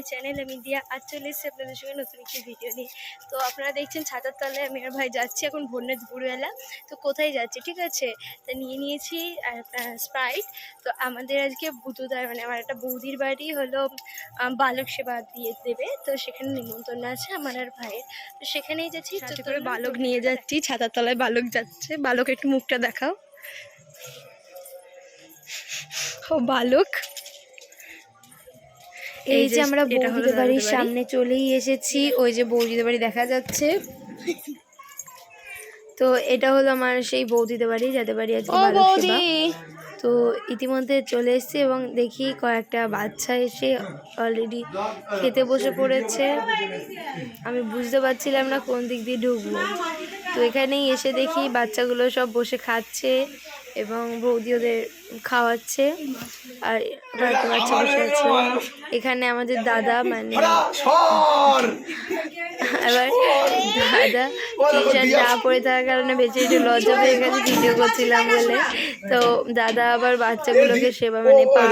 My channel আমি দিয়া আজ চলে এসেছি আপনাদের সঙ্গে নতুন একটি ভিডিও নিয়ে। তো আপনারা দেখছেন ছাতার তলায় আমি আর ভাই যাচ্ছি এখন ভোরের দুপুরবেলা। তো কোথায় যাচ্ছি? ঠিক আছে? তা নিয়ে নিয়েছি স্প্রাইট তো আমাদের আজকে বুধুদার মানে আমার একটা বৌদির বাড়ি হলো বালক সেবা দিয়ে দেবে। তো সেখানে নিমন্ত্রণ আছে আমার আর ভাইয়ের। তো সেখানেই যাচ্ছি। করে বালক নিয়ে যাচ্ছি ছাতার তলায় বালক যাচ্ছে। বালক একটু মুখটা দেখাও। ও বালক। এই যে আমরা বৌদিদের বাড়ির সামনে চলেই এসেছি। ওই যে বৌদিদের বাড়ি দেখা যাচ্ছে। তো এটা হলো আমার সেই বৌদিদের বাড়ি যাদের বাড়ি আজকে তো ইতিমধ্যে চলে এসেছি এবং দেখি কয়েকটা বাচ্চা এসে অলরেডি খেতে বসে পড়েছে। আমি বুঝতে পারছিলাম না কোন দিক দিয়ে ঢুকবো। তো এখানেই এসে দেখি বাচ্চাগুলো সব বসে খাচ্ছে এবং বৌদি ওদের খাওয়াচ্ছে। আর কয়েকটা বাচ্চা বসে আছে। এখানে আমাদের দাদা মানে আবার দাদা টি শার্ট না পরে থাকার কারণে বেঁচে একটু লজ্জা পেয়ে গেছে ভিডিও করছিলাম বলে। তো দাদা আবার বাচ্চাগুলোকে সেবা মানে পা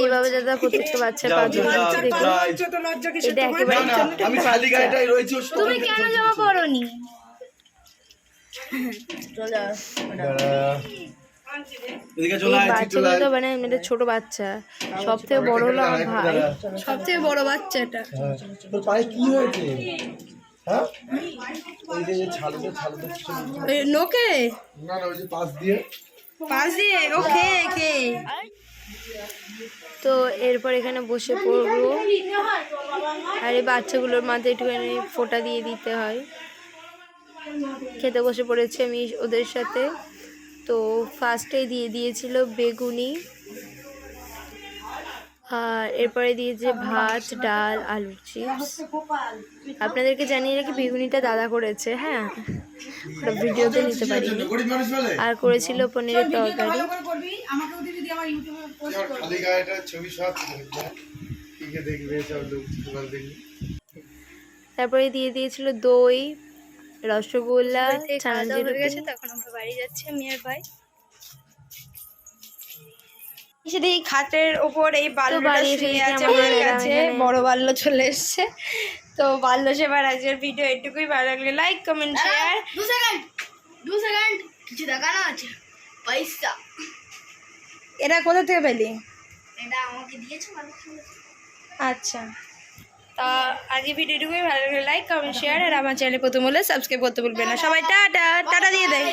এইভাবে দাদা প্রত্যেকটা দেখুন এটা একেবারে আমি খালি বাচ্চা। রয়েছি তুমি কেন জামা মানে ছোট বাচ্চা। সব থেকে বড় হলো আমার ভাই। সব থেকে বড় বাচ্চা এটা কি হয়েছে? হ্যাঁ? নোকে? না না ওই যে পাশ দিয়ে। পাশ দিয়ে ও খেয়ে খেয়ে তো এরপর এখানে বসে পড়ব। আর এই বাচ্চাগুলোর মাথায় একটুখানি ফোটা দিয়ে দিতে হয়। খেতে বসে পড়েছি আমি ওদের সাথে। তো ফার্স্টে দিয়ে দিয়েছিল বেগুনি। এরপরে দিয়েছে ভাত ডাল আলুর চিপস। আপনাদেরকে জানিয়ে রাখি বেগুনিটা দাদা করেছে হ্যাঁ? ওটা ভিডিওতে নিতে বলে আর করেছিল পনিরের তরকারি। তারপরে দিয়ে দিয়েছিল দই রসগোল্লা হয়ে গেছে তখন আমরা বাড়ি যাচ্ছি আমি আর ভাই। এসে দেখি খাটের ওপর এই বাল্যটা শুয়ে আছে হয়ে গেছে এখানে- বড় বাল্য চলে এসছে। তো বাল্য সেবার আজকের ভিডিও এটুকুই। ভালো লাগলে লাইক কমেন্ট শেয়ার দু সেকেন্ড দু সেকেন্ড কিছু দেখানো আছে? পয়সা। এটা কোথা থেকে পেলি? এটা আমাকে দিয়েছ আচ্ছা। তা আজকে ভিডিওটুকুই ভালো লাগলে লাইক কমেন্ট শেয়ার আর আমার চ্যানেল প্রথম হলে সাবস্ক্রাইব করতে ভুলবেন না। সবাই টাটা টাটা দিয়ে দেয়